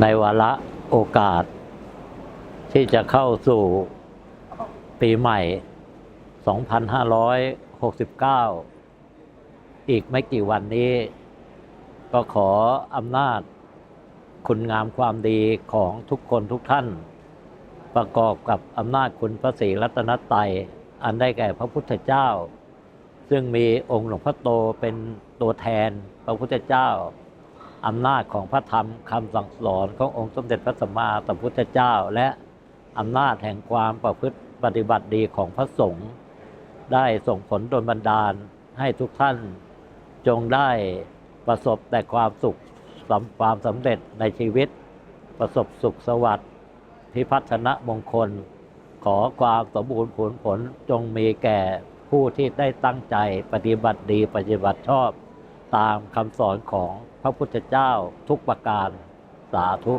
ในวาระโอกาส ที่จะเข้าสู่ปีใหม่ 2569 อีกไม่กี่วันนี้ ก็ขออำนาจ คุณงามความดีของทุกคนทุกท่าน ประกอบกับอำนาจคุณพระศรีรัตนตรัยอันได้แก่พระพุทธเจ้า ซึ่งมีองค์หลวงพ่อโตเป็นตัวแทนพระพุทธเจ้า อำนาจของพระธรรมคำสั่งสอนขององค์สมเด็จพระสัมมาสัมพุทธเจ้า และอำนาจแห่งความประพฤติปฏิบัติดีของพระสงฆ์ได้ส่งผลโดนบันดาลให้ทุกท่านจงได้ประสบแต่ความสุขสความสำเร็จในชีวิต ประสบสุขสวัสดิ์พิพัฒนะมงคล ขอความสมบูรณ์ผลผลจงมีแก่ผู้ที่ได้ตั้งใจปฏิบัติดีปฏิบัติชอบ ตามคำสอนของพระพุทธเจ้าทุกประการสาธุ